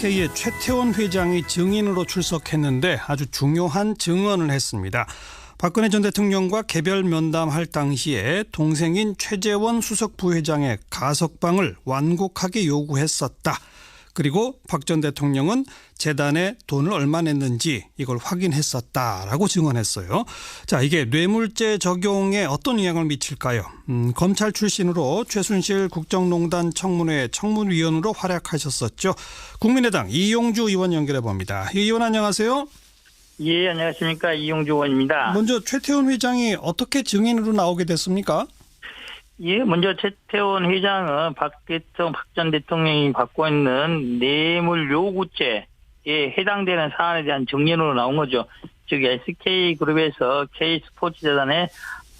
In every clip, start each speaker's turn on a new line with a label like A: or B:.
A: SK의 최태원 회장이 증인으로 출석했는데 아주 중요한 증언을 했습니다. 박근혜 전 대통령과 개별 면담할 당시에 동생인 최재원 수석 부회장의 가석방을 완곡하게 요구했었다. 그리고 박 전 대통령은 재단에 돈을 얼마 냈는지 이걸 확인했었다라고 증언했어요. 자, 이게 뇌물죄 적용에 어떤 영향을 미칠까요? 음, 검찰 출신으로 최순실 국정농단 청문회 청문위원으로 활약하셨었죠. 국민의당 이용주 의원 연결해 봅니다. 이 의원 안녕하세요.
B: 예, 안녕하십니까. 이용주 의원입니다.
A: 먼저 최태원 회장이 어떻게 증인으로 나오게 됐습니까?
B: 예, 먼저 최태원 회장은 박 대통령, 박 전 대통령이 받고 있는 뇌물 요구죄에 해당되는 사안에 대한 증인으로 나온 거죠. 즉, SK그룹에서 K스포츠재단에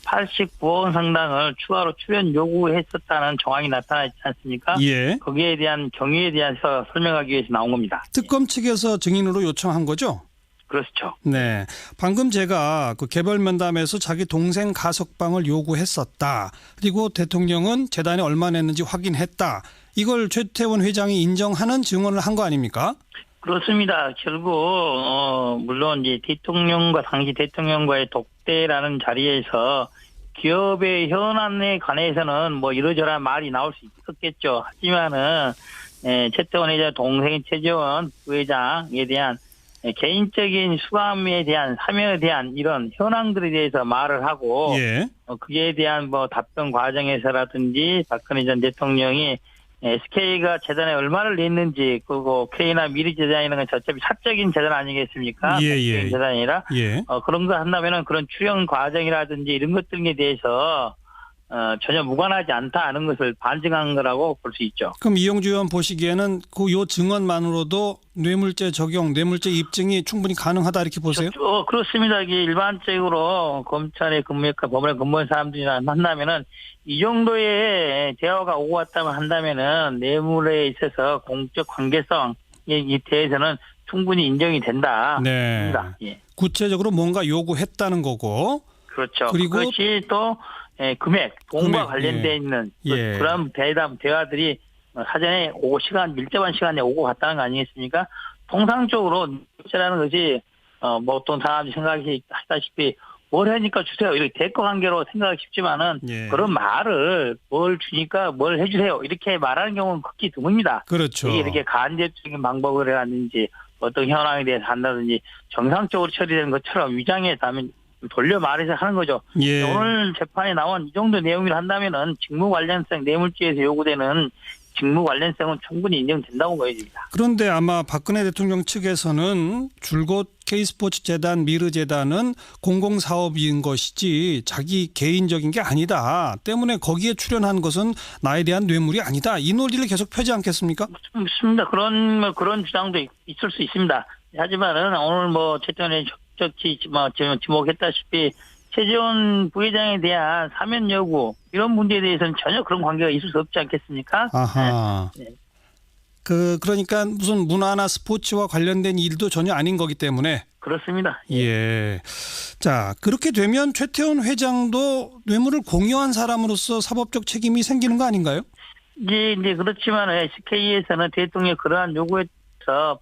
B: 89억 원 상당을 추가로 출연 요구했었다는 정황이 나타나 있지 않습니까?
A: 예.
B: 거기에 대한 경위에 대해서 설명하기 위해서 나온 겁니다.
A: 특검 측에서 증인으로 요청한 거죠?
B: 그렇죠.
A: 네. 방금 제가 그 개별 면담에서 자기 동생 가석방을 요구했었다. 그리고 대통령은 재단에 얼마 냈는지 확인했다. 이걸 최태원 회장이 인정하는 증언을 한 거 아닙니까?
B: 그렇습니다. 결국 어 물론 이제 대통령과 당시 대통령과의 독대라는 자리에서 기업의 현안에 관해서는 뭐 이러저러한 말이 나올 수 있었겠죠. 하지만은 에, 최태원 회장 동생 최재원 부회장에 대한 개인적인 수감에 대한 사면에 대한 이런 현황들에 대해서 말을 하고
A: 예.
B: 어, 그에 대한 뭐 답변 과정에서라든지 박근혜 전 대통령이 SK가 재단에 얼마를 냈는지 그리고 K나 미리 재단이라는 건 어차피 사적인 재단 아니겠습니까?
A: 예, 예.
B: 개인 재단이 아니라
A: 예.
B: 어, 그런 거 한다면은 그런 출연 과정이라든지 이런 것들에 대해서 어, 전혀 무관하지 않다는 것을 반증한 거라고 볼 수 있죠.
A: 그럼 이용주 의원 보시기에는 그 요 증언만으로도 뇌물죄 적용, 뇌물죄 입증이 충분히 가능하다 이렇게 보세요?
B: 어, 그렇습니다. 이게 일반적으로 검찰의 근무했고 법원에 근무한 사람들이랑 만나면은 이 정도의 대화가 오고 갔다면 한다면은 뇌물에 있어서 공적 관계성에 대해서는 충분히 인정이 된다.
A: 네.
B: 예.
A: 구체적으로 뭔가 요구했다는 거고.
B: 그렇죠.
A: 그리고-
B: 그것이 또 예, 금액, 돈과
A: 금액,
B: 관련돼
A: 예.
B: 있는 그-
A: 예.
B: 그런 대담 대화들이 사전에 오고 시간 밀접한 시간에 오고 갔다는 거 아니겠습니까? 통상적으로 뇌물죄라는 것이 어뭐 어떤 사람이 생각이 하다시피 뭘 하니까 주세요 이렇게 대거 관계로 생각하기 쉽지만은
A: 예.
B: 그런 말을 뭘 주니까 뭘 해주세요 이렇게 말하는 경우는 극히 드뭅니다.
A: 그렇죠.
B: 이게 이렇게 간접적인 방법을 하든지 어떤 현황에 대해서 한다든지 정상적으로 처리되는 것처럼 위장해서 하면 돌려 말해서 하는 거죠.
A: 예.
B: 오늘 재판에 나온 이 정도 내용을 한다면은 직무 관련성 뇌물죄에서 요구되는 직무 관련성은 충분히 인정된다고 보여집니다.
A: 그런데 아마 박근혜 대통령 측에서는 줄곧 K스포츠 재단 미르 재단은 공공 사업인 것이지 자기 개인적인 게 아니다. 때문에 거기에 출연한 것은 나에 대한 뇌물이 아니다. 이 논리를 계속 펴지 않겠습니까?
B: 맞습니다. 그런 뭐 그런 주장도 있- 있을 수 있습니다. 하지만은 오늘 뭐 최전에 적지 뭐 지목했다시피 최재원 부회장에 대한 사면 여부 이런 문제에 대해서는 전혀 그런 관계가 있을 수 없지 않겠습니까?
A: 아하.
B: 네.
A: 그 그러니까 무슨 문화나 스포츠와 관련된 일도 전혀 아닌 거기 때문에
B: 그렇습니다.
A: 예. 자, 그렇게 되면 최태원 회장도 뇌물을 공유한 사람으로서 사법적 책임이 생기는 거 아닌가요?
B: 이제 이제 그렇지만 SK에서는 대통령 그러한 요구에서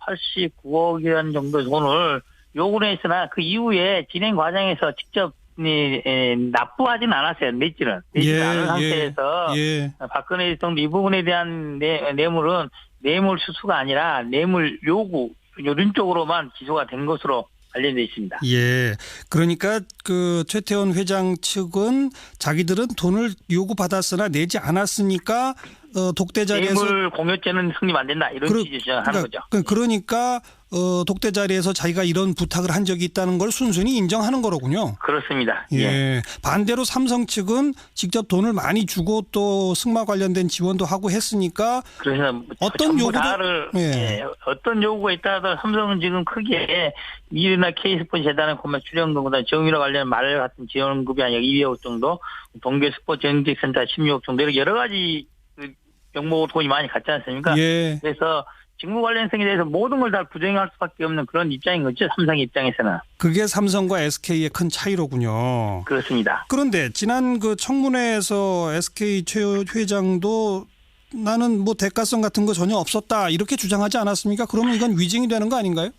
B: 89억 원 정도 돈을 요구를 했으나 그 이후에 진행 과정에서 직접 이, 에, 납부하지는 않았어요. 냈지는 내지는 않은 상태에서
A: 예.
B: 박근혜 대통령 이 부분에 대한 뇌, 뇌물은 뇌물 수수가 아니라 뇌물 요구 이런 쪽으로만 기소가 된 것으로 관련돼 있습니다.
A: 예. 그러니까 그 최태원 회장 측은 자기들은 돈을 요구받았으나 내지 않았으니까 어 독대 자리에서
B: 뇌물 공여죄는 성립 안 된다 이런
A: 그러-
B: 취지 주장하는
A: 그러니까,
B: 거죠.
A: 그- 그러니까 어 독대 자리에서 자기가 이런 부탁을 한 적이 있다는 걸 순순히 인정하는 거로군요.
B: 그렇습니다.
A: 예.
B: 예.
A: 반대로 삼성 측은 직접 돈을 많이 주고 또 승마 관련된 지원도 하고 했으니까
B: 그래서
A: 어떤 요구도-
B: 다를
A: 예.
B: 예, 어떤 요구가 있다 하더라도 삼성은 지금 크게 미르나 K스포츠 재단은 공매 출연금보다 정유라 관련 말 같은 지원급이 아니라 200억 정도, 동계 스포츠 전직센터 16억 정도 이렇게 여러 가지 그 명목으로 돈이 많이 갔지 않습니까?
A: 예.
B: 그래서 직무 관련성에 대해서 모든 걸 다 부정할 수밖에 없는 그런 입장인 거죠. 삼성 입장에서는
A: 그게 삼성과 SK의 큰 차이로군요.
B: 그렇습니다.
A: 그런데 지난 그 청문회에서 SK 최 회장도 나는 뭐 대가성 같은 거 전혀 없었다 이렇게 주장하지 않았습니까? 그러면 이건 위증이 되는 거 아닌가요?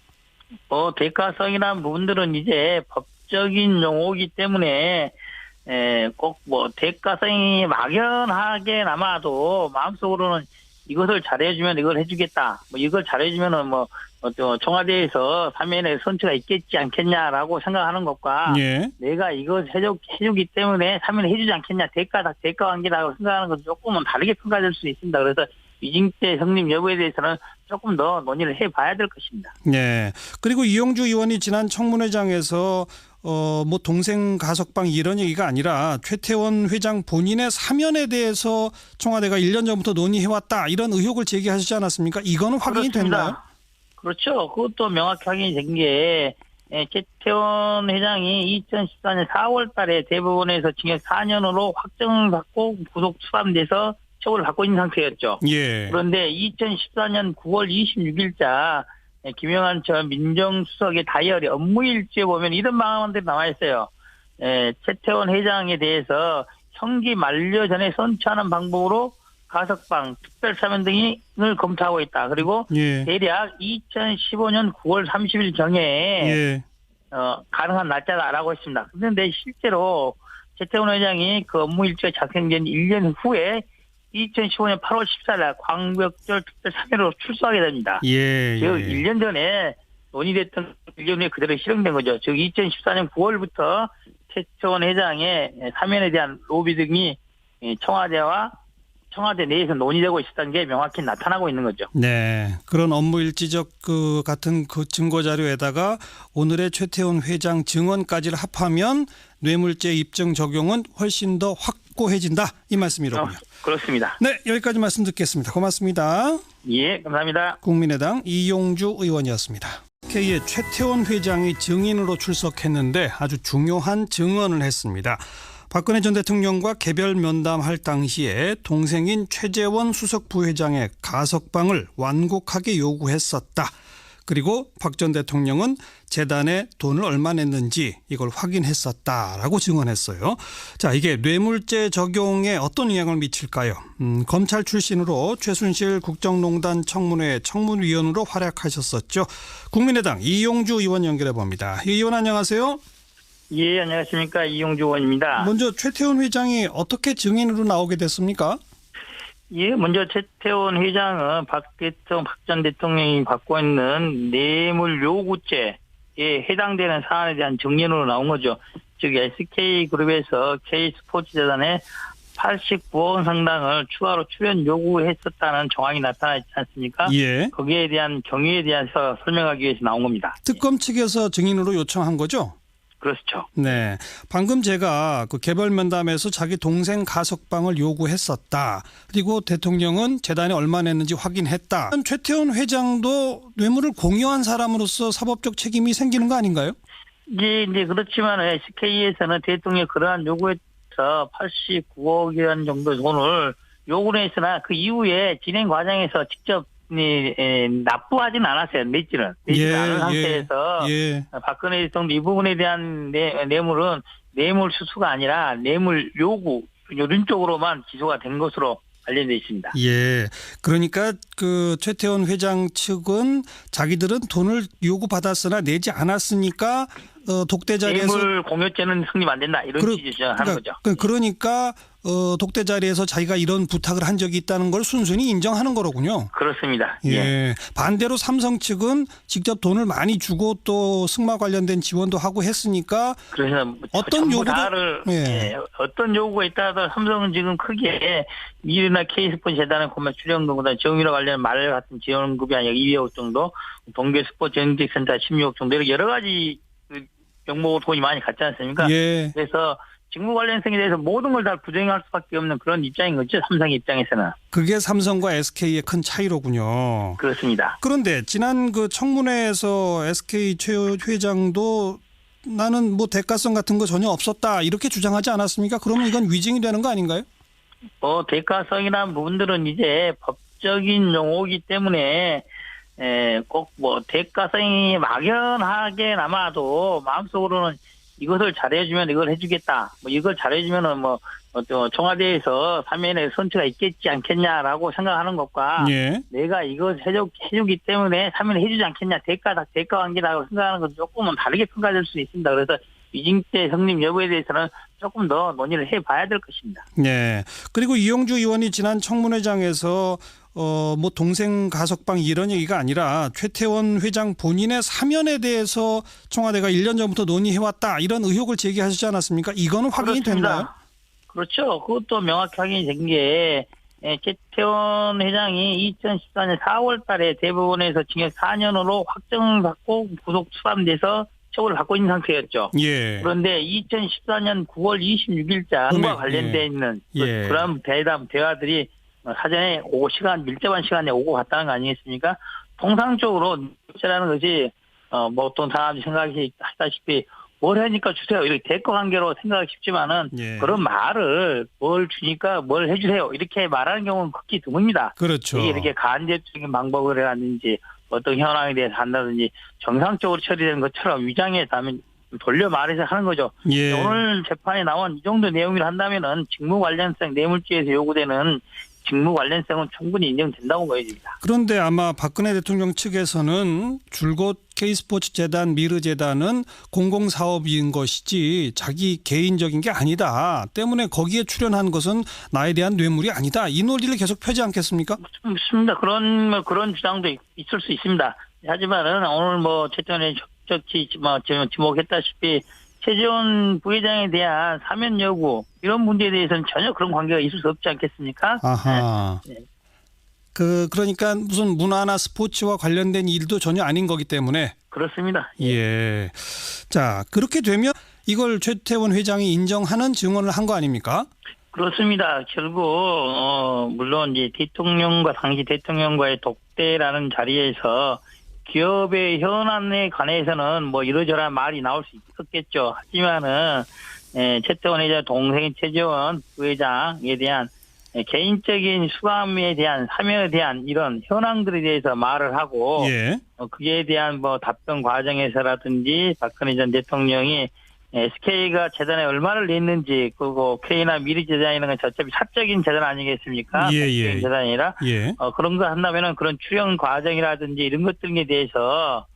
B: 뭐 대가성이라는 부분들은 이제 법적인 용어이기 때문에 꼭 뭐 대가성이 막연하게 남아도 마음속으로는 이것을 잘해주면 이걸 해주겠다. 뭐 이걸 잘해주면은 뭐 어, 청와대에서 사면의 선처가 있겠지 않겠냐라고 생각하는 것과
A: 예.
B: 내가 이걸 해주, 해주기 때문에 사면을 해주지 않겠냐 대가 대가 관계라고 생각하는 것은 조금은 다르게 평가될 수 있습니다. 그래서 위증죄 성립 여부에 대해서는 조금 더 논의를 해봐야 될 것입니다.
A: 네. 그리고 이용주 의원이 지난 청문회장에서 어, 뭐 동생 가석방 이런 얘기가 아니라 최태원 회장 본인의 사면에 대해서 청와대가 1년 전부터 논의해왔다 이런 의혹을 제기하시지 않았습니까? 이거는 확인이
B: 그렇습니다.
A: 됐나요?
B: 그렇죠. 그것도 명확히 확인이 된 게 최태원 회장이 2014년 4월 달에 대법원에서 징역 4년으로 확정받고 구속 수감돼서 처벌을 받고 있는 상태였죠.
A: 예.
B: 그런데 2014년 9월 26일자 김영한 전 민정수석의 다이어리 업무 일지에 보면 이런 방안들이 나와 있어요. 에, 최태원 회장에 대해서 형기 만료 전에 선처하는 방법으로 가석방, 특별사면 등을 검토하고 있다. 그리고
A: 예.
B: 대략 2015년 9월 30일 경에
A: 예.
B: 어, 가능한 날짜다라고 했습니다. 그런데 실제로 최태원 회장이 그 업무 일지가 작성된 1년 후에 2015년 8월 14일 광벽절 특별 사면으로 출소하게 됩니다.
A: 예.
B: 즉
A: 예.
B: 1년 전에 논의됐던 1년 후에 그대로 실행된 거죠. 즉 2014년 9월부터 최태원 회장의 사면에 대한 로비 등이 청와대와 청와대 내에서 논의되고 있었던 게 명확히 나타나고 있는 거죠.
A: 네. 그런 업무 일지적 그 같은 그 증거 자료에다가 오늘의 최태원 회장 증언까지를 합하면 뇌물죄 입증 적용은 훨씬 더 확고해진다. 이 말씀이로군요.
B: 어, 그렇습니다.
A: 네, 여기까지 말씀 듣겠습니다. 고맙습니다.
B: 예, 감사합니다.
A: 국민의당 이용주 의원이었습니다. K의 최태원 회장이 증인으로 출석했는데 아주 중요한 증언을 했습니다. 박근혜 전 대통령과 개별 면담할 당시에 동생인 최재원 수석 부회장의 가석방을 완곡하게 요구했었다. 그리고 박 전 대통령은 재단에 돈을 얼마 냈는지 이걸 확인했었다라고 증언했어요. 자, 이게 뇌물죄 적용에 어떤 영향을 미칠까요? 음, 검찰 출신으로 최순실 국정농단 청문회 청문위원으로 활약하셨었죠. 국민의당 이용주 의원 연결해 봅니다. 이 의원 안녕하세요.
B: 예, 안녕하십니까. 이용주 의원입니다.
A: 먼저 최태원 회장이 어떻게 증인으로 나오게 됐습니까?
B: 예, 먼저 최태원 회장은 박 대통령, 박 전 대통령이 받고 있는 뇌물 요구죄에 해당되는 사안에 대한 증인으로 나온 거죠. 즉, SK그룹에서 K스포츠재단에 89억 원 상당을 추가로 출연 요구했었다는 정황이 나타나지 않습니까?
A: 예.
B: 거기에 대한 경위에 대해서 설명하기 위해서 나온 겁니다.
A: 특검 측에서 증인으로 요청한 거죠?
B: 그렇죠.
A: 네. 방금 제가 그 개별 면담에서 자기 동생 가석방을 요구했었다. 그리고 대통령은 재단에 얼마 냈는지 확인했다. 최태원 회장도 뇌물을 공유한 사람으로서 사법적 책임이 생기는 거 아닌가요?
B: 이제, 이제 그렇지만 SK에서는 대통령 그러한 요구에서 89억이라는 정도 돈을 요구를 했으나 그 이후에 진행 과정에서 직접 납부하지는 않았어요. 냈지는. 내지는
A: 예,
B: 않은
A: 예,
B: 상태에서
A: 예.
B: 박근혜 대통령 이 부분에 대한 뇌, 뇌물은 뇌물 수수가 아니라 뇌물 요구 이런 쪽으로만 기소가 된 것으로 관련돼 있습니다.
A: 예. 그러니까 그 최태원 회장 측은 자기들은 돈을 요구받았으나 내지 않았으니까 어, 독대 자리에서
B: 뇌물 공여죄는 성립 안 된다 이런
A: 그러-
B: 취지 하는
A: 그러니까,
B: 거죠.
A: 그- 그러니까 어, 독대 자리에서 자기가 이런 부탁을 한 적이 있다는 걸 순순히 인정하는 거로군요.
B: 그렇습니다.
A: 예.
B: 예.
A: 반대로 삼성 측은 직접 돈을 많이 주고 또 승마 관련된 지원도 하고 했으니까
B: 그래서
A: 어떤
B: 전부
A: 요구도-
B: 다를
A: 예.
B: 예, 어떤 요구가 있다도 삼성은 지금 크게 미르나 K스포츠 재단의 공매 출연금보다 정유라 관련 말 같은 지원금이 아니라 200억 정도, 동계 스포츠 영직센터 16억 정도 이렇게 여러 가지 그 명목으로 돈이 많이 갔지 않습니까?
A: 예.
B: 그래서 직무 관련성에 대해서 모든 걸 다 부정할 수밖에 없는 그런 입장인 거죠. 삼성 입장에서는
A: 그게 삼성과 SK의 큰 차이로군요.
B: 그렇습니다.
A: 그런데 지난 그 청문회에서 SK 최 회장도 나는 뭐 대가성 같은 거 전혀 없었다 이렇게 주장하지 않았습니까? 그러면 이건 위증이 되는 거 아닌가요?
B: 어, 대가성이라는 부분들은 이제 법적인 용어이기 때문에 꼭 뭐 대가성이 막연하게 남아도 마음속으로는 이것을 잘해주면 이걸 해주겠다. 뭐 이걸 잘해주면은 뭐 어, 또 청와대에서 사면의 선처가 있겠지 않겠냐라고 생각하는 것과
A: 예.
B: 내가 이걸 해주, 해주기 때문에 사면을 해주지 않겠냐 대가 대가 관계라고 생각하는 것은 조금은 다르게 평가될 수 있습니다. 그래서 위증죄 성립 여부에 대해서는 조금 더 논의를 해봐야 될 것입니다.
A: 예. 그리고 이용주 의원이 지난 청문회장에서 어, 뭐 동생 가석방 이런 얘기가 아니라 최태원 회장 본인의 사면에 대해서 청와대가 1년 전부터 논의해왔다 이런 의혹을 제기하시지 않았습니까? 이거는 확인이
B: 그렇습니다.
A: 됐나요?
B: 그렇죠. 그것도 명확히 확인이 된 게 최태원 회장이 2014년 4월 달에 대법원에서 징역 4년으로 확정받고 구속 수감돼서 처벌을 받고 있는 상태였죠.
A: 예.
B: 그런데 2014년 9월 26일자과
A: 금액,
B: 관련돼
A: 예.
B: 있는
A: 예.
B: 그, 그런 대담 대화들이 사전에 오고 시간 밀접한 시간에 오고 갔다는 거 아니겠습니까? 통상적으로 라는 것이 어뭐 어떤 사람이 생각이 하다시피 뭘 하니까 주세요 이렇게 대거 관계로 생각하기 쉽지만은
A: 예.
B: 그런 말을 뭘 주니까 뭘 해주세요 이렇게 말하는 경우는 극히 드뭅니다.
A: 그렇죠.
B: 이게 이렇게 간접적인 방법을 하든지 어떤 현황에 대해서 한다든지 정상적으로 처리되는 것처럼 위장해서 하면 돌려 말해서 하는 거죠.
A: 예.
B: 오늘 재판에 나온 이 정도 내용을 한다면은 직무 관련성 뇌물죄에서 요구되는 직무 관련성은 충분히 인정된다고 보여집니다.
A: 그런데 아마 박근혜 대통령 측에서는 줄곧 K스포츠 재단 미르 재단은 공공 사업인 것이지 자기 개인적인 게 아니다. 때문에 거기에 출연한 것은 나에 대한 뇌물이 아니다. 이 논리를 계속 펴지 않겠습니까?
B: 맞습니다. 그런 뭐 그런 주장도 있- 있을 수 있습니다. 하지만은 오늘 뭐 최전에 적적히 뭐 지목했다시피 최재원 부회장에 대한 사면 여부 이런 문제에 대해서는 전혀 그런 관계가 있을 수 없지 않겠습니까?
A: 아하.
B: 네.
A: 그 그러니까 무슨 문화나 스포츠와 관련된 일도 전혀 아닌 거기 때문에
B: 그렇습니다.
A: 예. 자, 그렇게 되면 이걸 최태원 회장이 인정하는 증언을 한 거 아닙니까?
B: 그렇습니다. 결국 어 물론 이제 대통령과 당시 대통령과의 독대라는 자리에서 기업의 현안에 관해서는 뭐 이러저러한 말이 나올 수 있었겠죠. 하지만은 에, 최태원 회장 동생인 최재원 부회장에 대한 에, 개인적인 수감에 대한 사면에 대한 이런 현황들에 대해서 말을 하고
A: 예.
B: 어, 그에 대한 뭐 답변 과정에서라든지 박근혜 전 대통령이 SK가 재단에 얼마를 냈는지 그리고 K나 미리 재단이라는 건 어차피 사적인 재단 아니겠습니까?
A: 예, 예.
B: 재단이라
A: 예.
B: 어, 그런 거 한다면은 그런 출연 과정이라든지 이런 것들에 대해서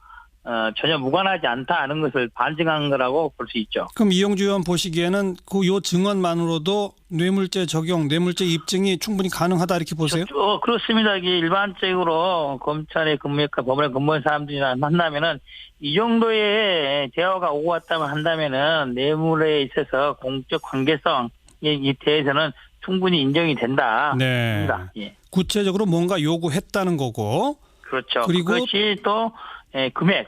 B: 어, 전혀 무관하지 않다는 것을 반증한 거라고 볼 수 있죠.
A: 그럼 이용주 의원 보시기에는 그 요 증언만으로도 뇌물죄 적용, 뇌물죄 입증이 충분히 가능하다 이렇게 보세요?
B: 어, 그렇습니다. 이게 일반적으로 검찰의 근무역과 법원에 근무한 사람들이나 만나면은 이 정도의 대화가 오고 왔다면 한다면은 뇌물에 있어서 공적 관계성에 대해서는 충분히 인정이 된다.
A: 네.
B: 예.
A: 구체적으로 뭔가 요구했다는 거고
B: 그렇죠.
A: 그리고
B: 그것이 또 예, 금액,